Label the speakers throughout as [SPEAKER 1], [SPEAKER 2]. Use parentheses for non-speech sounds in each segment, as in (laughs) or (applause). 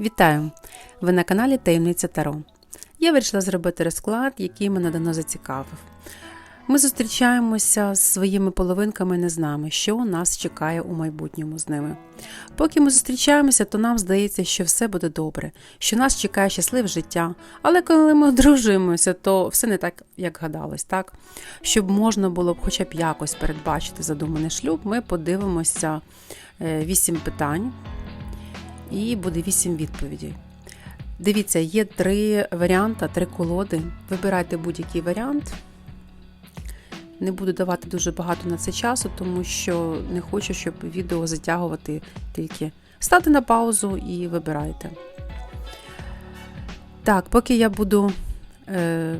[SPEAKER 1] Вітаю! Ви на каналі Таємниця Таро. Я вирішила зробити розклад, який мене давно зацікавив. Ми зустрічаємося з своїми половинками, не знаємо, що нас чекає у майбутньому з ними. Поки ми зустрічаємося, то нам здається, що все буде добре, що нас чекає щасливе життя. Але коли ми одружуємося, то все не так, як гадалось, так? Щоб можна було б хоча б якось передбачити задуманий шлюб, ми подивимося е, вісім питань і буде вісім відповідей. Дивіться, є три варіанти, три колоди. Вибирайте будь-який варіант. Не буду давати дуже багато на це часу, тому що не хочу, щоб відео затягувати тільки. Ставте на паузу і вибирайте. Так, поки я буду е,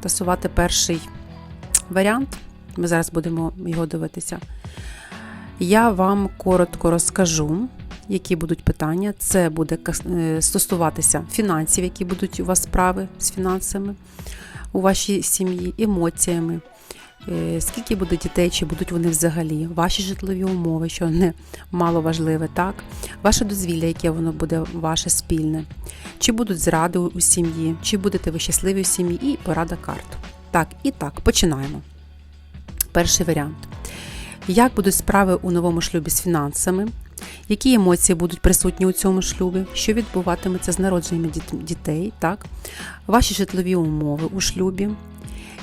[SPEAKER 1] тасувати перший варіант, ми зараз будемо його дивитися. Я вам коротко розкажу, які будуть питання. Це буде е, стосуватися фінансів, які будуть у вас справи з фінансами у вашій сім'ї, емоціями. е, Скільки буде дітей, чи будуть вони взагалі, ваші житлові умови, що не мало важливе, так? Ваше дозвілля, яке воно буде ваше спільне, чи будуть зради у сім'ї, чи будете ви щасливі у сім'ї, і порада карт. Так, і так, починаємо. Перший варіант. Як будуть справи у новому шлюбі з фінансами? Які емоції будуть присутні у цьому шлюбі? Що відбуватиметься з народженнями діт- дітей? Так? Ваші житлові умови у шлюбі?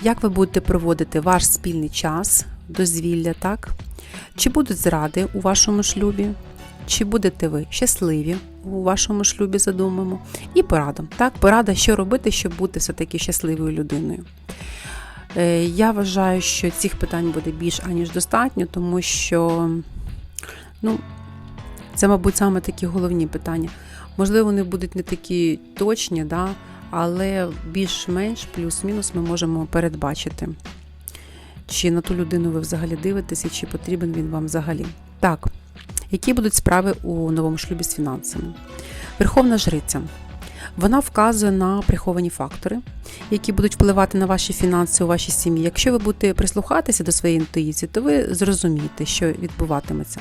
[SPEAKER 1] Як ви будете проводити ваш спільний час, дозвілля, так? Чи будуть зради у вашому шлюбі? Чи будете ви щасливі у вашому шлюбі, задумаємо? І порада. Так, порада, що робити, щоб бути все-таки щасливою людиною. Е, Я вважаю, що цих питань буде більш аніж достатньо, тому що ну, це, мабуть, саме такі головні питання. Можливо, вони будуть не такі точні, да, але більш-менш, плюс-мінус, ми можемо передбачити, чи на ту людину ви взагалі дивитеся, чи потрібен він вам взагалі. Так, які будуть справи у новому шлюбі з фінансами? Верховна жриця. Вона вказує на приховані фактори, які будуть впливати на ваші фінанси у вашій сім'ї. Якщо ви будете прислухатися до своєї інтуїції, то ви зрозумієте, що відбуватиметься.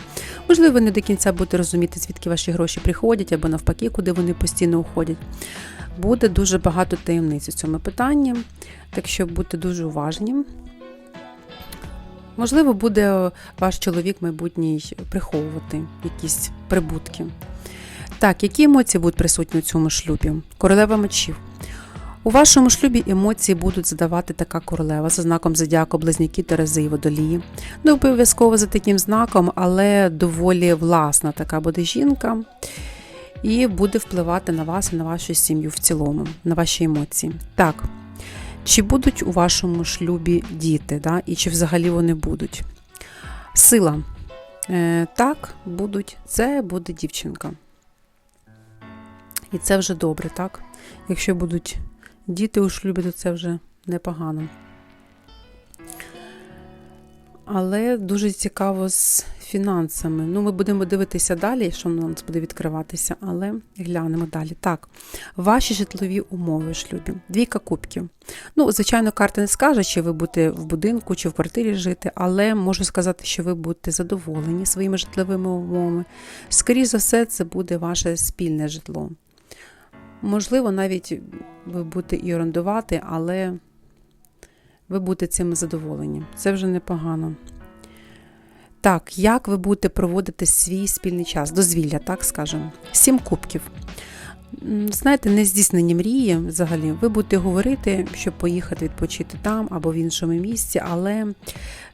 [SPEAKER 1] Можливо, ви не до кінця будете розуміти, звідки ваші гроші приходять, або навпаки, куди вони постійно уходять. Буде дуже багато таємниць у цьому питанні, так що будьте дуже уважні. Можливо, буде ваш чоловік майбутній приховувати якісь прибутки. Так, які емоції будуть присутні у цьому шлюбі? Королева мечів. У вашому шлюбі емоції будуть задавати така королева за знаком зодіаку близнюки Терези і водолії. Не обов'язково за таким знаком, але доволі власна така буде жінка. І буде впливати на вас і на вашу сім'ю в цілому, на ваші емоції. Так, чи будуть у вашому шлюбі діти, да? і чи взагалі вони будуть? Сила. Е, так, будуть. Це буде дівчинка. І це вже добре, так? Якщо будуть діти у шлюбі, то це вже непогано. Але дуже цікаво з фінансами. Ну, ми будемо дивитися далі, що у нас буде відкриватися, але глянемо далі. Так, ваші житлові умови в шлюбі. Двійка кубків. Ну, звичайно, карта не скаже, чи ви будете в будинку чи в квартирі жити, але можу сказати, що ви будете задоволені своїми житловими умовами. Скоріше за все, це буде ваше спільне житло. Можливо, навіть ви будете і орендувати, але ви будете цим задоволені. Це вже непогано. Так, як ви будете проводити свій спільний час? Дозвілля, так скажемо. Сім кубків. Знаєте, нездійснені мрії взагалі. Ви будете говорити, щоб поїхати відпочити там або в іншому місці, але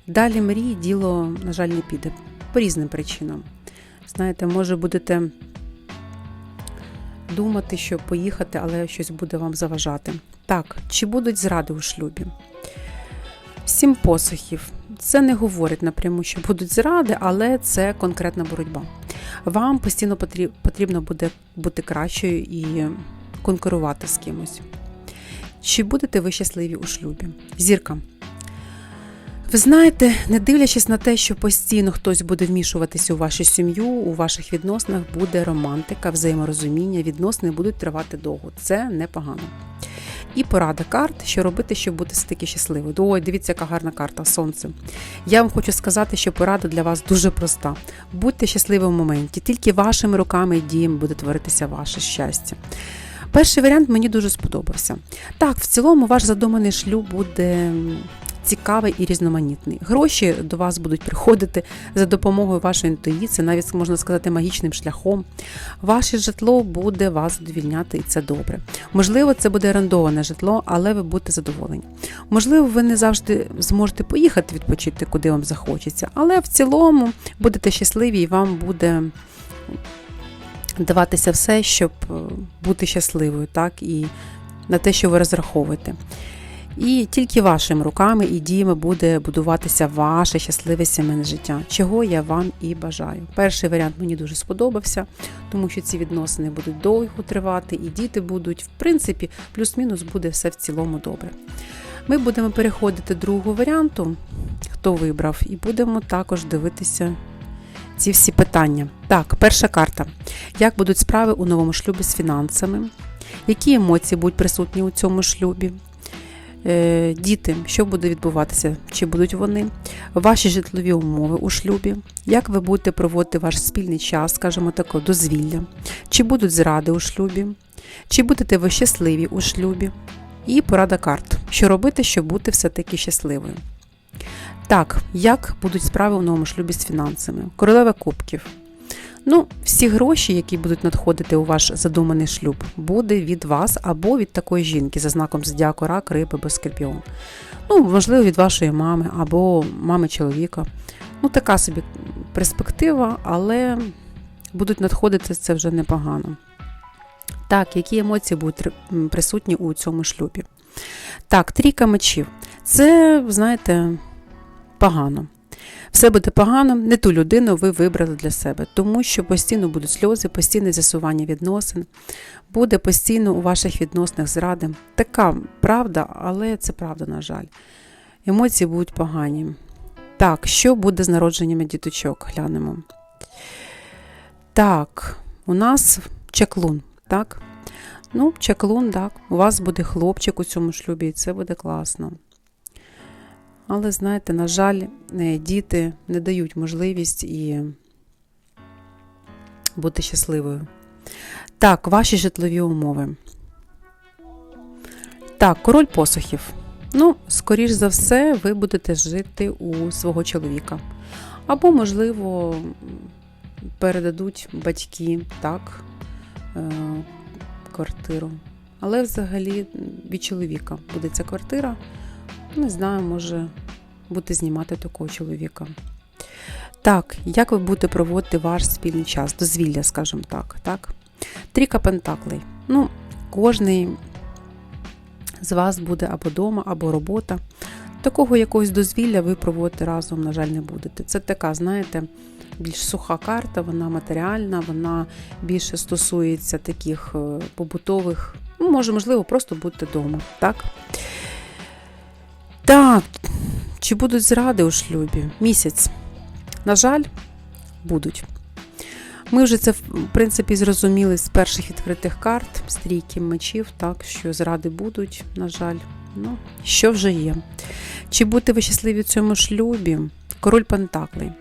[SPEAKER 1] далі мрії діло, на жаль, не піде. По різним причинам. Знаєте, може будете думати, що поїхати, але щось буде вам заважати. Так, чи будуть зради у шлюбі? Сім посохів. Це не говорить напряму, що будуть зради, але це конкретна боротьба. Вам постійно потрібно буде бути кращою і конкурувати з кимось. Чи будете ви щасливі у шлюбі? Зірка. Ви знаєте, не дивлячись на те, що постійно хтось буде вмішуватися у вашу сім'ю, у ваших відносинах буде романтика, взаєморозуміння, відносини будуть тривати довго. Це непогано. І порада карт, що робити, щоб бути все-таки щасливою. Ой, дивіться, яка гарна карта сонце. Я вам хочу сказати, що порада для вас дуже проста. Будьте щасливі в моменті, тільки вашими руками і діями буде творитися ваше щастя. Перший варіант мені дуже сподобався. Так, в цілому ваш задуманий шлюб буде цікавий і різноманітний. Гроші до вас будуть приходити за допомогою вашої інтуїції, навіть можна сказати, магічним шляхом. Ваше житло буде вас задовільняти, і це добре. Можливо, це буде орендоване житло, але ви будете задоволені. Можливо, ви не завжди зможете поїхати відпочити, куди вам захочеться, але в цілому будете щасливі і вам буде даватися все, щоб е, бути щасливою, так, і на те, що ви розраховуєте. І тільки вашими руками і діями буде будуватися ваше щасливе сімейне життя, чого я вам і бажаю. Перший варіант мені дуже сподобався, тому що ці відносини будуть довго тривати, і діти будуть, в принципі, плюс-мінус буде все в цілому добре. Ми будемо переходити до другого варіанту, хто вибрав, і будемо також дивитися ці всі питання. Так, перша карта. Як будуть справи у новому шлюбі з фінансами? Які емоції будуть присутні у цьому шлюбі? Е, Діти, що буде відбуватися? Чи будуть вони? Ваші житлові умови у шлюбі? Як ви будете проводити ваш спільний час, скажімо так, дозвілля? Чи будуть зради у шлюбі? Чи будете ви щасливі у шлюбі? І порада карт. Що робити, щоб бути все-таки щасливою? Так, як будуть справи у новому шлюбі з фінансами? Королева кубків. Ну, всі гроші, які будуть надходити у ваш задуманий шлюб, буде від вас або від такої жінки за знаком зодіаку рак, риби або скорпіон. Ну, можливо, від вашої мами або мами чоловіка. Ну, така собі перспектива, але будуть надходити це вже непогано. Так, які емоції будуть присутні у цьому шлюбі? Так, трійка мечів. Це, знаєте, погано. Все буде погано, не ту людину ви вибрали для себе, тому що постійно будуть сльози, постійне з'ясування відносин, буде постійно у ваших відносинах зради. Така правда, але це правда, на жаль. Емоції будуть погані. Так, що буде з народженнями діточок? Глянемо. Так, у нас чаклун, так? Ну, чаклун, так. У вас буде хлопчик у цьому шлюбі, і це буде класно. Але, знаєте, на жаль, е, діти не дають можливість і бути щасливою. Так, ваші житлові умови. Так, король посухів. Ну, скоріш за все, ви будете жити у свого чоловіка. Або, можливо, передадуть батьки так, е, квартиру. Але взагалі від чоловіка буде ця квартира. Не знаю, може бути знімати такого чоловіка. Так, як ви будете проводити ваш спільний час, дозвілля, скажімо так. так? Тріка пентаклей. Ну, кожний з вас буде або дома, або робота. Такого якогось дозвілля ви проводити разом, на жаль, не будете. Це така, знаєте, більш суха карта, вона матеріальна, вона більше стосується таких е, побутових, ну, може, можливо, просто бути вдома. так? Так, чи будуть зради у шлюбі? Місяць. На жаль, будуть. Ми вже це, в принципі, зрозуміли з перших відкритих карт, стрійки мечів, так, що зради будуть, на жаль. Ну, що вже є. Чи будете ви щасливі в цьому шлюбі? Король Пентаклей.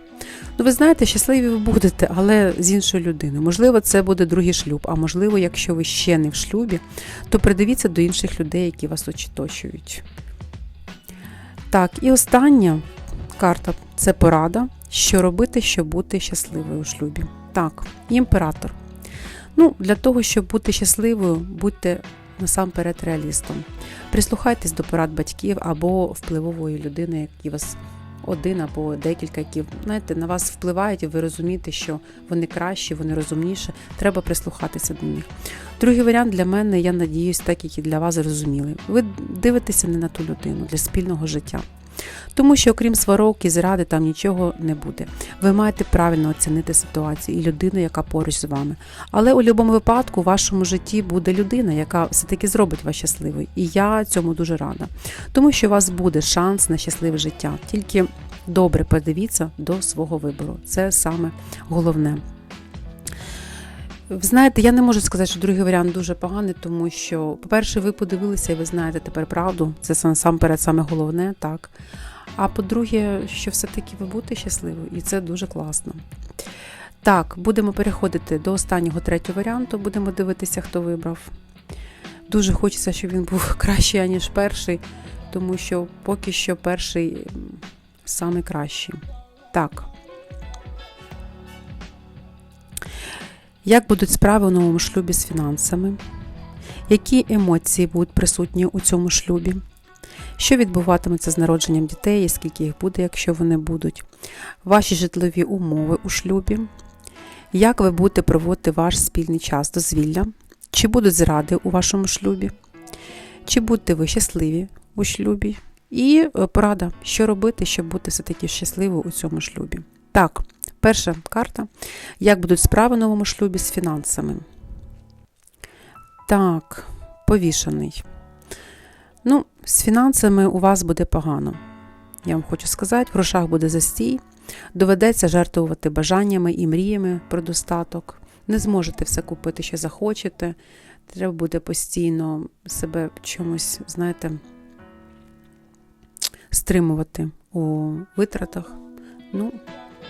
[SPEAKER 1] Ну, ви знаєте, щасливі ви будете, але з іншою людиною. Можливо, це буде другий шлюб, а можливо, якщо ви ще не в шлюбі, то придивіться до інших людей, які вас оточують. Так, і остання карта це порада, що робити, щоб бути щасливою у шлюбі. Так, імператор. Ну, Для того, щоб бути щасливою, будьте насамперед реалістом. Прислухайтесь до порад батьків або впливової людини, які вас один або декілька, які знаєте, на вас впливають, і ви розумієте, що вони кращі, вони розумніші. Треба прислухатися до них. Другий варіант для мене, я надіюсь, так як і для вас зрозумілий. Ви дивитеся не на ту людину для спільного життя. Тому що, окрім сварок і зради, там нічого не буде. Ви маєте правильно оцінити ситуацію і людину, яка поруч з вами. Але у будь-якому випадку у вашому житті буде людина, яка все-таки зробить вас щасливою. І я цьому дуже рада. Тому що у вас буде шанс на щасливе життя. Тільки добре подивіться до свого вибору. Це саме головне. Ви знаєте, я не можу сказати, що другий варіант дуже поганий, тому що, по-перше, ви подивилися і ви знаєте тепер правду. Це насамперед саме головне, так. А по-друге, що все-таки ви будете щасливі, і це дуже класно. Так, будемо переходити до останнього третього варіанту, будемо дивитися, хто вибрав. Дуже хочеться, щоб він був (laughs) кращий, ніж перший, тому що поки що перший самий кращий. Так. Як будуть справи у новому шлюбі з фінансами? Які емоції будуть присутні у цьому шлюбі? Що відбуватиметься з народженням дітей, і скільки їх буде, якщо вони будуть? Ваші житлові умови у шлюбі? Як ви будете проводити ваш спільний час дозвілля? Чи будуть зради у вашому шлюбі? Чи будете ви щасливі у шлюбі? І е, порада, що робити, щоб бути все-таки щасливою у цьому шлюбі. Так, перша карта. Як будуть справи в новому шлюбі з фінансами? Так, повішаний. Ну, з фінансами у вас буде погано. Я вам хочу сказати, в грошах буде застій, доведеться жертвувати бажаннями і мріями про достаток. Не зможете все купити, що захочете. Треба буде постійно себе чомусь, знаєте, стримувати у витратах. Ну,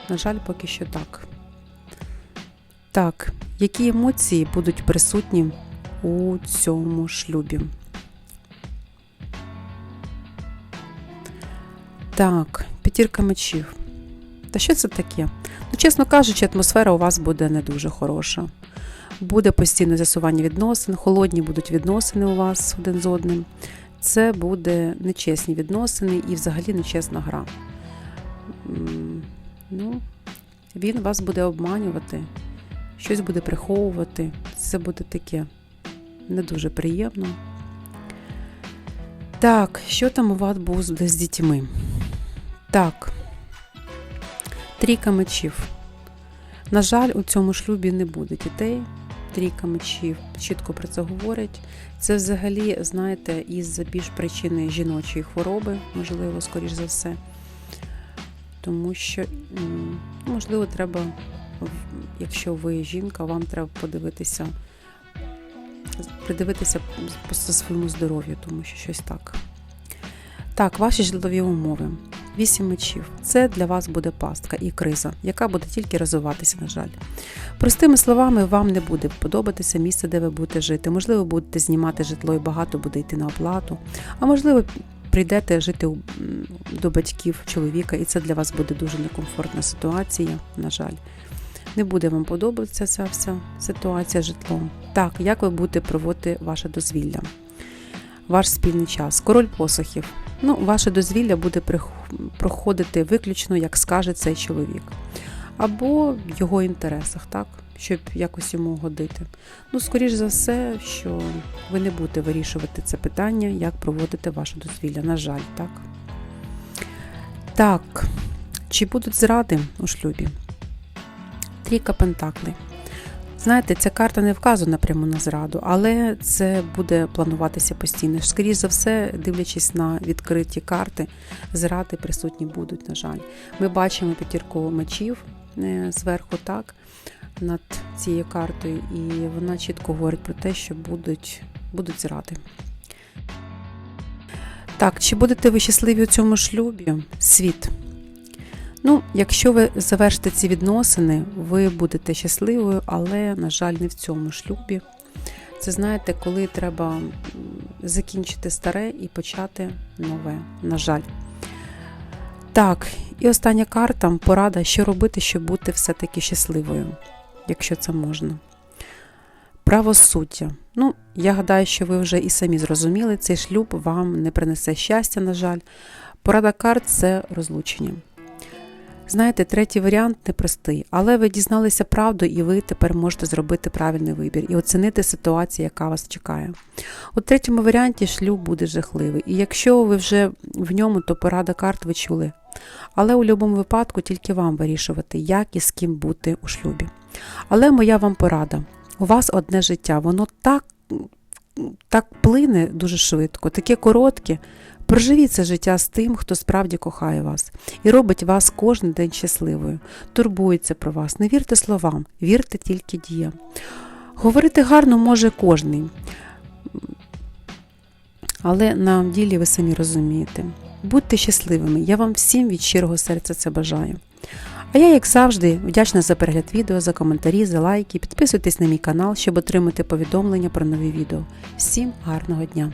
[SPEAKER 1] на жаль, поки що так. Так, які емоції будуть присутні у цьому шлюбі? Так, п'ятірка мечів. Та що це таке? Ну, чесно кажучи, атмосфера у вас буде не дуже хороша. Буде постійне з'ясування відносин, холодні будуть відносини у вас один з одним. Це буде нечесні відносини і взагалі нечесна гра. Ну, Він вас буде обманювати, щось буде приховувати. Це буде таке не дуже приємно. Так, що там у вас буде з дітьми? Так, трійка мечів. На жаль, у цьому шлюбі не буде дітей. Трійка мечів чітко про це говорить. Це взагалі, знаєте, із більш причини жіночої хвороби, можливо, скоріш за все. Тому що, можливо, треба, якщо ви жінка, вам треба подивитися, придивитися по своєму здоров'ю, тому що щось так. Так, ваші житлові умови. Вісім мечів. Це для вас буде пастка і криза, яка буде тільки розвиватися, на жаль. Простими словами, вам не буде подобатися місце, де ви будете жити. Можливо, будете знімати житло і багато буде йти на оплату, а можливо, прийдете жити до батьків чоловіка, і це для вас буде дуже некомфортна ситуація, на жаль. Не буде вам подобатися ця вся ситуація з житлом. Так, як ви будете проводити ваше дозвілля? Ваш спільний час. Король посохів. Ну, Ваше дозвілля буде проходити виключно, як скаже цей чоловік, або в його інтересах, так, щоб якось йому годити. Ну, скоріш за все, що ви не будете вирішувати це питання, як проводити ваше дозвілля. На жаль, так. Так, чи будуть зради у шлюбі? Трійка Пентаклей. Знаєте, ця карта не вказує напряму на зраду, але це буде плануватися постійно. Скоріше за все, дивлячись на відкриті карти, зради присутні будуть, на жаль. Ми бачимо п'ятірку мечів зверху, так, над цією картою, і вона чітко говорить про те, що будуть, будуть зради. Так, чи будете ви щасливі у цьому шлюбі? Світ. Ну, якщо ви завершите ці відносини, ви будете щасливою, але, на жаль, не в цьому шлюбі. Це знаєте, коли треба закінчити старе і почати нове, на жаль. Так, і остання карта порада, що робити, щоб бути все-таки щасливою, якщо це можна. Правосуддя. Ну, я гадаю, що ви вже і самі зрозуміли, цей шлюб вам не принесе щастя, на жаль. Порада карт це розлучення. Знаєте, третій варіант непростий, але ви дізналися правду, і ви тепер можете зробити правильний вибір і оцінити ситуацію, яка вас чекає. У третьому варіанті шлюб буде жахливий, і якщо ви вже в ньому, то порада карт ви чули. Але у будь-якому випадку тільки вам вирішувати, як і з ким бути у шлюбі. Але моя вам порада: у вас одне життя, воно так, так плине дуже швидко, таке коротке. Проживіть це життя з тим, хто справді кохає вас, і робить вас кожен день щасливою, турбується про вас. Не вірте словам, вірте тільки діям. Говорити гарно може кожний. Але на ділі ви самі розумієте. Будьте щасливими, я вам всім від щирого серця це бажаю. А я, як завжди, вдячна за перегляд відео, за коментарі, за лайки. Підписуйтесь на мій канал, щоб отримати повідомлення про нові відео. Всім гарного дня!